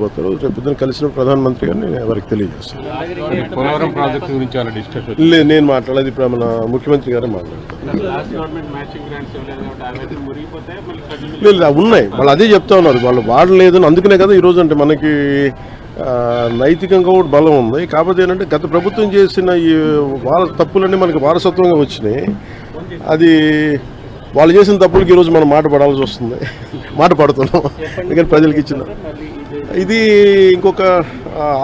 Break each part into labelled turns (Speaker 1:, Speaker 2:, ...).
Speaker 1: పోతారు. రేపు పొద్దున కలిసిన ప్రధానమంత్రి గారిని నేను ఎవరికి తెలియజేస్తాను.
Speaker 2: పోలవరం ప్రాజెక్టు గురించి ఏమైనా డిస్కస్
Speaker 1: లేదు నేను మాట్లాడేది ఇప్పుడు మన ముఖ్యమంత్రి గారే
Speaker 3: కంటిన్యూ
Speaker 1: లేదు లేదు, ఉన్నాయి. వాళ్ళు అదే చెప్తా ఉన్నారు. వాళ్ళు వాడలేదు అని. అందుకనే కదా ఈరోజు అంటే మనకి నైతికంగా కూడా బలం ఉంది. కాకపోతే ఏంటంటే గత ప్రభుత్వం చేసిన ఈ వార తప్పులన్నీ మనకి వారసత్వంగా వచ్చినాయి. అది వాళ్ళు చేసిన తప్పులకి ఈరోజు మనం మాట పడాల్సి వస్తుంది. మాట పడుతున్నాం. ఎందుకంటే ప్రజలకు ఇచ్చిన ఇది ఇంకొక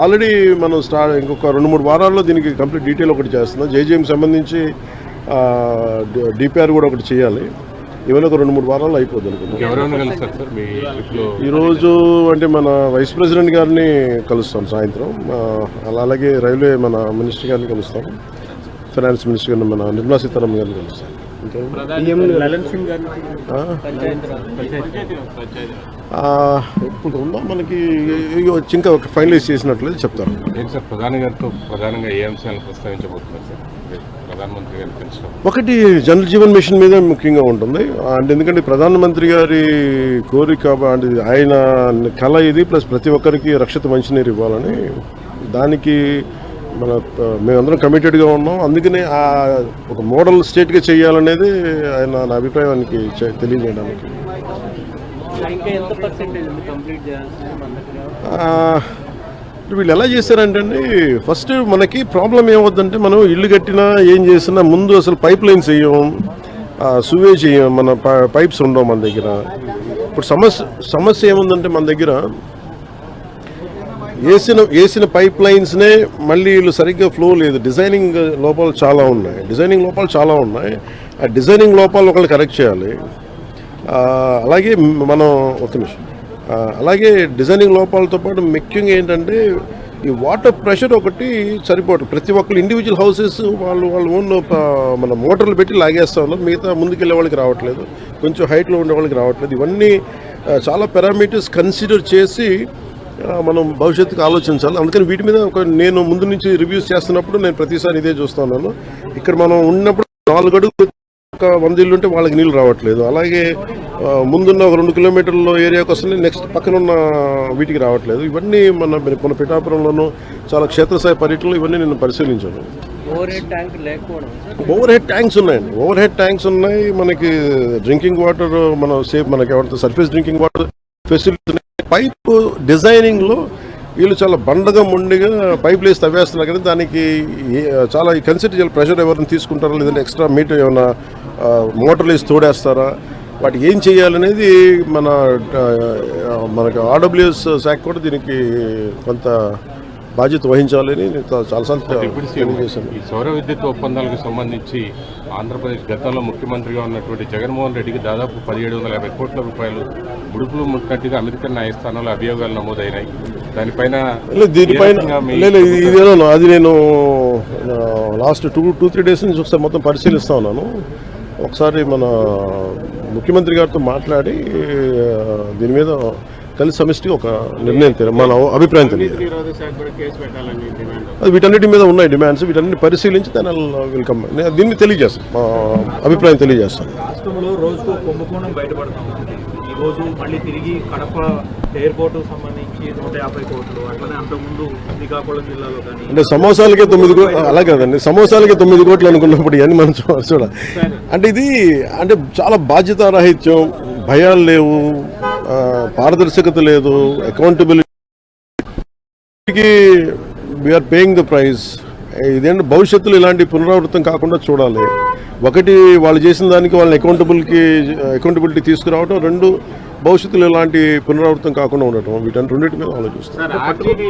Speaker 1: ఆల్రెడీ మనం స్టార్ట్ ఇంకొక రెండు మూడు వారాల్లో దీనికి కంప్లీట్ డీటెయిల్ ఒకటి చేస్తున్నాం. జేజేఎం సంబంధించి డిపిఆర్ కూడా ఒకటి చేయాలి. ఇవన్నీ ఒక రెండు మూడు వారాల్లో అయిపోద్ది అనుకుంటున్నాం. ఈరోజు అంటే మన వైస్ ప్రెసిడెంట్ గారిని కలుస్తాం సాయంత్రం. అలాగే రైల్వే మన మినిస్టర్ గారిని కలుస్తాం. ఫైనాన్స్ మినిస్టర్ గారిని మన నిర్మలా సీతారామన్ గారిని కలుస్తాం. ఇప్పుడు ఉందా మనకి ఇంకా ఒక ఫైనలైజ్ చేసినట్లయితే చెప్తాను.
Speaker 2: ఏంటి సార్ ప్రధాని గారితో ప్రధానంగా ఏ అంశాలను ప్రస్తావించబోతున్నారు సార్? ప్రధానమంత్రి
Speaker 1: ఒకటి జల్ జీవన్ మిషన్ మీద ముఖ్యంగా ఉంటుంది. అంటే ఎందుకంటే ప్రధానమంత్రి గారి కోరిక అంటే ఆయన కళ ఇది ప్లస్ ప్రతి ఒక్కరికి రక్షిత మంచినీరు ఇవ్వాలని దానికి మన మేమందరం కమిటెడ్గా ఉన్నాం. అందుకనే ఆ ఒక మోడల్ స్టేట్గా చేయాలనేది ఆయన నా అభిప్రాయానికి తెలియజేయడానికి. వీళ్ళు ఎలా చేశారంటే అండి ఫస్ట్ మనకి ప్రాబ్లం ఏమవుద్దంటే మనం ఇల్లు కట్టినా ఏం చేసినా ముందు అసలు పైప్ లైన్స్ వేయం సువేజ్ వేయం మన పైప్స్ ఉండవు మన దగ్గర. ఇప్పుడు సమస్య సమస్య ఏముందంటే మన దగ్గర వేసిన వేసిన పైప్ లైన్స్నే మళ్ళీ వీళ్ళు సరిగ్గా ఫ్లో లేదు. డిజైనింగ్ లోపాలు చాలా ఉన్నాయి. డిజైనింగ్ లోపాలు చాలా ఉన్నాయి. ఆ డిజైనింగ్ లోపాలు ఒకళ్ళు కరెక్ట్ చేయాలి. అలాగే మనం ఒక నిమిషం. అలాగే డిజైనింగ్ లోపాలతో పాటు ముఖ్యంగా ఏంటంటే ఈ వాటర్ ప్రెషర్ ఒకటి సరిపోవటం ప్రతి ఒక్కరు ఇండివిజువల్ హౌసెస్ వాళ్ళు వాళ్ళు ఓన్ మన మోటార్లు పెట్టి లాగేస్తూ ఉన్నారు. మిగతా ముందుకెళ్ళే వాళ్ళకి రావట్లేదు. కొంచెం హైట్లో ఉండే వాళ్ళకి రావట్లేదు. ఇవన్నీ చాలా పారామీటర్స్ కన్సిడర్ చేసి మనం భవిష్యత్తుకు ఆలోచించాలి. అందుకని వీటి మీద ఒక నేను ముందు నుంచి రివ్యూస్ చేస్తున్నప్పుడు నేను ప్రతిసారి ఇదే చూస్తున్నాను ఇక్కడ మనం ఉన్నప్పుడు నాలుగు అడుగులు ఒక వంద ఇల్లు ఉంటే వాళ్ళకి నీళ్ళు రావట్లేదు. అలాగే ముందున్న ఒక రెండు కిలోమీటర్ల ఏరియాకి వస్తుంది నెక్స్ట్ పక్కన ఉన్న వీటికి రావట్లేదు. ఇవన్నీ మన మన పిఠాపురంలోనూ చాలా క్షేత్రస్థాయి పర్యటనలు ఇవన్నీ నేను పరిశీలించాను.
Speaker 3: ఓవర్ హెడ్ ట్యాంక్ లేకపోవడం.
Speaker 1: ఓవర్ హెడ్ ట్యాంక్స్ ఉన్నాయండి. ఓవర్ హెడ్ ట్యాంక్స్ ఉన్నాయి. మనకి డ్రింకింగ్ వాటర్ మన సేఫ్ మనకి ఏమంటే surface drinking water facilities pipe డిజైనింగ్లో వీళ్ళు చాలా బండగా మొండిగా పైప్ వేసి తవ్వేస్తున్నారు కానీ దానికి చాలా కన్సిడర్ చేయాలి ప్రెషర్ ఎవరిని తీసుకుంటారా లేదంటే ఎక్స్ట్రా మీటర్ ఏమైనా మోటార్లు వేసి తోడేస్తారా? వాటి ఏం చేయాలనేది మన మనకు ఆర్డబ్ల్యూఎస్ శాఖ కూడా దీనికి కొంత బాధ్యత వహించాలని నేను చాలాసార్లు తెలియజేశాను.
Speaker 2: ఈ సౌర విద్యుత్ ఒప్పందాలకు సంబంధించి ఆంధ్రప్రదేశ్ గతంలో ముఖ్యమంత్రిగా ఉన్నటువంటి జగన్మోహన్ రెడ్డికి దాదాపు పదిహేడు వందల యాభై కోట్ల రూపాయలు ముడుపులు ముట్టినట్టుగా అమెరికన్ న్యాయస్థానంలో అభియోగాలు నమోదైనాయి. దానిపైన
Speaker 1: దీనిపైన ఇదేనో అది నేను last two two three days నుంచి ఒకసారి మొత్తం పరిశీలిస్తా ఉన్నాను. ఒకసారి మన ముఖ్యమంత్రి గారితో మాట్లాడి దీని మీద కలిసి సమిష్టి ఒక నిర్ణయం తెలియ మన అభిప్రాయం తెలియదు. అది వీటన్నిటి మీద ఉన్నాయి డిమాండ్స్. వీటన్నిటి పరిశీలించి దాని వెల్కమ్ దీన్ని తెలియజేస్తాను. మా అభిప్రాయం తెలియజేస్తాను.
Speaker 4: రాష్ట్రంలో రోజుకు కుంభకోణం బయటపడతా ఉంది. ఈ రోజు మళ్ళీ తిరిగి కడప ఎయిర్పోర్ట్ సంబంధించి నూట యాభై కోట్లు. అట్లనే అంతకుముందు శ్రీకాకుళం జిల్లాలో కానీ
Speaker 1: అంటే సమోసాలకే తొమ్మిది కోట్లు అలా కాదండి. సమోసాలకే తొమ్మిది కోట్లు అనుకున్నప్పుడు ఇవన్నీ మనం చూడ అంటే ఇది అంటే చాలా బాధ్యతారాహిత్యం భయాలు లేవు పారదర్శకత లేదు accountability we're paying the price ఇదేంటి భవిష్యత్తులో ఇలాంటి పునరావృతం కాకుండా చూడాలి. ఒకటి వాళ్ళు చేసిన దానికి వాళ్ళని అకౌంటబుల్కి అకౌంటబిలిటీ తీసుకురావడం రెండు భవిష్యత్తులో ఇలాంటి పునరావృతం కాకుండా ఉండటం వీటన్ని రెండింటి మీద ఆలోచిస్తాం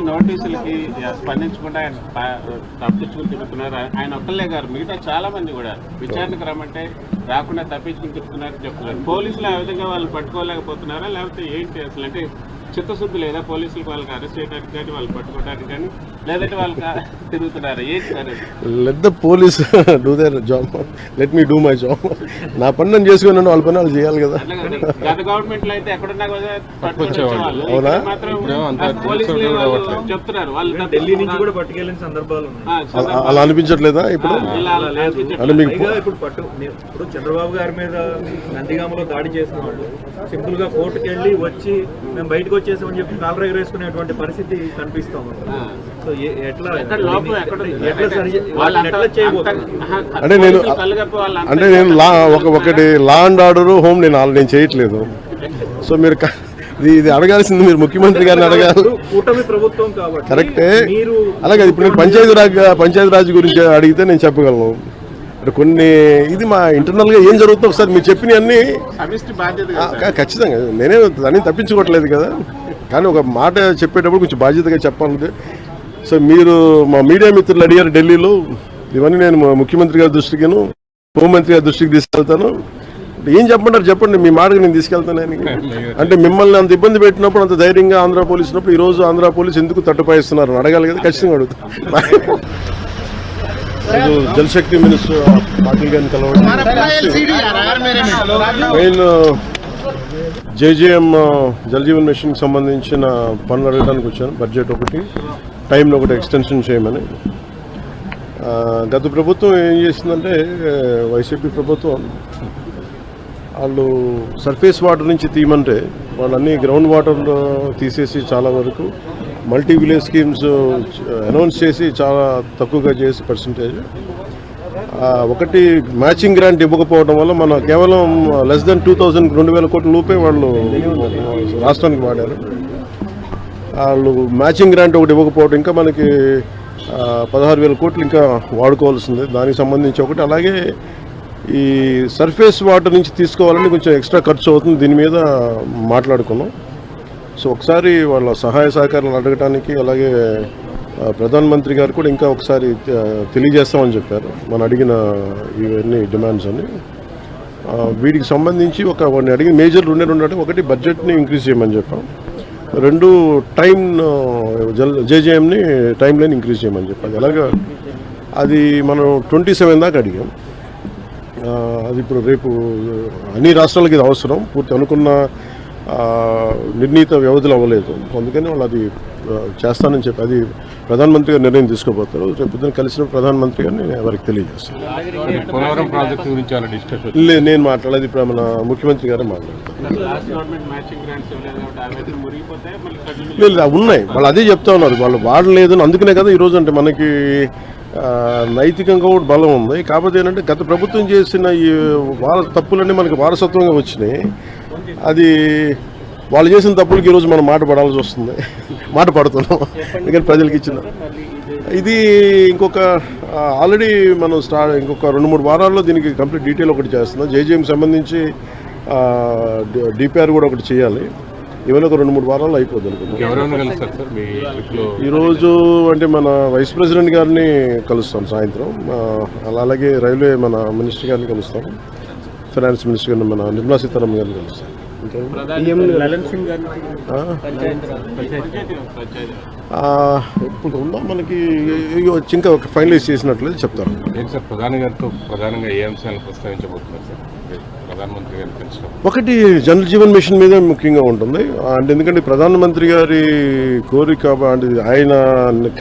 Speaker 3: నోటీసులకి స్పందించకుండా ఆయన ప- ఆయన ఒక్కళ్ళే గారు మిగతా చాలా మంది కూడా విచారణకు రమ్మంటే రాకుండా తప్పించుకుని తిరుగుతున్నారు చెప్తున్నారు. పోలీసులు ఆ విధంగా వాళ్ళు పట్టుకోలేకపోతున్నారా? లేకపోతే ఏంటి అసలు? అంటే చిత్తశుద్ధి లేదా పోలీసులకు వాళ్ళకి అరెస్ట్ చేయడానికి కానీ వాళ్ళు పట్టుకోవడానికి కానీ లేదంటే వాళ్ళు తిరుగుతున్నారా?
Speaker 1: Let the police do their job let me do my job నా పని నేను చేసుకున్నాను వాళ్ళ పని వాళ్ళు చేయాలి కదా.
Speaker 3: గత గవర్నమెంట్లో అయితే ఎక్కడున్నా.
Speaker 1: అవునా?
Speaker 3: చెప్తున్నారు వాళ్ళు
Speaker 4: ఢిల్లీ నుంచి కూడా పట్టుకెళ్ళిన సందర్భాలు
Speaker 1: అలా- అనిపించట్లేదా ఇప్పుడు. అంటే మీకు
Speaker 4: పట్టు ఇప్పుడు చంద్రబాబు గారి మీద నందిగామలో దాడి చేసిన వాళ్ళు సింపుల్గా కోర్టుకు వెళ్ళి వచ్చి మేము బయటకు వచ్చి వచ్చేసామని చెప్పి కాలర్ ఎగరేసుకునేటువంటి పరిస్థితి కనిపిస్తా ఉంది
Speaker 3: ఆ.
Speaker 4: సో
Speaker 1: అంటే నేను- అంటే నేను లా ఒక ఒకటి లా అండ్ ఆర్డర్ హోమ్ నేను నేను చేయట్లేదు. సో మీరు ఇది ఇది అడగాల్సింది మీరు ముఖ్యమంత్రి గారిని అడగాలి. కరెక్టే.
Speaker 4: మీరు
Speaker 1: అలాగే ఇప్పుడు నేను పంచాయతీ రాజ్ పంచాయతీ రాజ్ గురించి అడిగితే నేను చెప్పగలను. అంటే కొన్ని ఇది మా ఇంటర్నల్గా ఏం జరుగుతుందో ఒకసారి మీరు చెప్పిన అన్ని
Speaker 3: సమిష్టి బాధ్యత కదా సార్.
Speaker 1: ఖచ్చితంగా. నేనే దాన్ని తప్పించుకోవట్లేదు కదా. కానీ ఒక మాట చెప్పేటప్పుడు కొంచెం బాధ్యతగా చెప్పాలంటే సో మీరు మా మీడియా మిత్రులు అడిగారు ఢిల్లీలో. ఇవన్నీ నేను ముఖ్యమంత్రి గారి దృష్టికిను హోంమంత్రి గారి దృష్టికి తీసుకెళ్తాను. ఏం చెప్పమంటారు చెప్పండి మీ మాటకు నేను తీసుకెళ్తాను అంటే మిమ్మల్ని అంత ఇబ్బంది పెట్టినప్పుడు అంత ధైర్యంగా ఆంధ్ర పోలీస్ ఉన్నప్పుడు ఈ రోజు ఆంధ్ర పోలీస్ ఎందుకు తట్టుపాయిస్తున్నారు అడగాలి కదా ఖచ్చితంగా అడుగుతాను జలశక్తి మినిస్టర్ పాటిల్ గారిని కలవడం. మెయిన్ జేజేఎం జలజీవన్ మిషన్కి సంబంధించిన పనులు అడగడానికి వచ్చాను బడ్జెట్ ఒకటి. టైంలో ఒకటి ఎక్స్టెన్షన్ చేయమని. గత ప్రభుత్వం ఏం చేసిందంటే వైసీపీ ప్రభుత్వం వాళ్ళు సర్ఫేస్ వాటర్ నుంచి తీయమంటే వాళ్ళన్నీ గ్రౌండ్ వాటర్లో తీసేసి చాలా వరకు మల్టీ విలేజ్ స్కీమ్స్ అనౌన్స్ చేసి చాలా తక్కువగా చేసి పర్సంటేజ్. ఒకటి మ్యాచింగ్ గ్రాంట్ ఇవ్వకపోవడం వల్ల మన కేవలం లెస్ దెన్ టూ థౌజండ్ రెండు వేల కోట్ల లోపే వాళ్ళు రాష్ట్రానికి వాడారు. వాళ్ళు మ్యాచింగ్ గ్రాంట్ ఒకటి ఇవ్వకపోవడం ఇంకా మనకి పదహారు వేల కోట్లు ఇంకా వాడుకోవాల్సింది. దానికి సంబంధించి ఒకటి అలాగే ఈ సర్ఫేస్ వాటర్ నుంచి తీసుకోవాలని కొంచెం ఎక్స్ట్రా ఖర్చు అవుతుంది. దీని మీద మాట్లాడుకున్నాం. సో ఒకసారి వాళ్ళ సహాయ సహకారాలు అడగటానికి అలాగే ప్రధానమంత్రి ప్రధాన మంత్రి గారు కూడా ఇంకా ఒకసారి తెలియజేస్తామని చెప్పారు. మనం అడిగిన ఇవన్నీ డిమాండ్స్ అని వీటికి సంబంధించి ఒక వాడిని అడిగిన మేజర్ రెండే రెండు అంటే ఒకటి బడ్జెట్ని ఇంక్రీజ్ చేయమని చెప్పాం. రెండు టైం జల్ జేజేఎంని టైం లైన్ ఇంక్రీజ్ చేయమని చెప్పాలి. అలాగా అది మనం ట్వంటీ సెవెన్ దాకా అడిగాం. అది ఇప్పుడు రేపు అన్ని రాష్ట్రాలకి ఇది అవసరం. పూర్తి అనుకున్న నిర్ణీత వ్యవధిలో అవ్వలేదు. అందుకని వాళ్ళు అది చేస్తానని చెప్పి అది ప్రధానమంత్రి గారు నిర్ణయం తీసుకోబోతారు రేపు పొద్దున కలిసిన ప్రధానమంత్రి గారిని నేను వారికి తెలియజేస్తాను.
Speaker 2: మరి పోలవరం ప్రాజెక్టు గురించి అలా డిస్కస్
Speaker 1: లేదు నేను మాట్లాడేది ఇప్పుడు మన ముఖ్యమంత్రి గారే మాట్లాడతారు.
Speaker 3: లాస్ట్ గవర్నమెంట్ మ్యాచింగ్ గ్రాంట్స్ ఇవ్వలేదు కాబట్టి అవన్నీ మురిగిపోతే మళ్ళీ కంటిన్యూ
Speaker 1: లేదు ఉన్నాయి. వాళ్ళు అదే చెప్తా ఉన్నారు. వాళ్ళు వాడలేదు అని అందుకనే కదా ఈరోజు అంటే మనకి ఆ, నైతికంగా కూడా బలం ఉంది. కాకపోతే ఏంటంటే గత ప్రభుత్వం చేసిన ఈ వార తప్పులన్నీ మనకి వారసత్వంగా వచ్చినాయి. అది వాళ్ళు చేసిన తప్పులకి ఈరోజు మనం మాట పడాల్సి వస్తుంది. మాట పడుతున్నాం. ఎందుకంటే ప్రజలకి ఇచ్చిన ఇది ఇంకొక ఆల్రెడీ మనం స్టార్ట్ ఇంకొక రెండు మూడు వారాల్లో దీనికి కంప్లీట్ డీటెయిల్ ఒకటి చేస్తున్నాం. జేజేఎం సంబంధించి డిపిఆర్ కూడా ఒకటి చేయాలి. ఇవన్నీ ఒక రెండు మూడు వారాల్లో అయిపోద్ది అనుకుంటున్నాం. ఈరోజు అంటే మన వైస్ ప్రెసిడెంట్ గారిని కలుస్తాం సాయంత్రం. అలాగే రైల్వే మన మినిస్టర్ గారిని కలుస్తాం. ఫైనాన్స్ మినిస్టర్ గారిని మన నిర్మలా సీతారామన్ గారిని కలుస్తాం. ఇప్పుడు ఉందా మనకి? ఇంకా ఒక ఫైనలైజ్ చేసినట్లయితే చెప్తాను
Speaker 2: ఏంటి సార్ ప్రధాని గారితో ప్రధానంగా ఏ అంశాలను ప్రస్తావించబోతున్నారు సార్? ప్రధానమంత్రి
Speaker 1: ఒకటి జల్ జీవన్ మిషన్ మీద ముఖ్యంగా ఉంటుంది. అంటే ఎందుకంటే ప్రధానమంత్రి గారి కోరిక అంటే ఆయన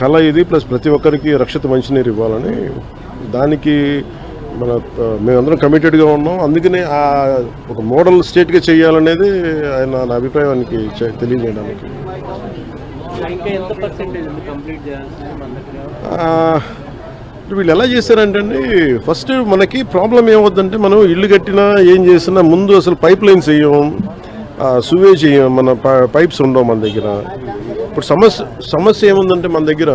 Speaker 1: కళ ఇది ప్లస్ ప్రతి ఒక్కరికి రక్షిత మంచినీరు ఇవ్వాలని దానికి మన మేమందరం కమిటెడ్గా ఉన్నాం. అందుకనే ఆ ఒక మోడల్ స్టేట్గా చేయాలనేది ఆయన నా అభిప్రాయానికి తెలియజేయడానికి. వీళ్ళు ఎలా చేశారంటే అండి ఫస్ట్ మనకి ప్రాబ్లం ఏమవుద్దంటే మనం ఇల్లు కట్టినా ఏం చేసినా ముందు అసలు పైప్ లైన్స్ వేయం సువేజ్ చేయం మన పైప్స్ ఉండవు మన దగ్గర. ఇప్పుడు సమస్య సమస్య ఏముందంటే మన దగ్గర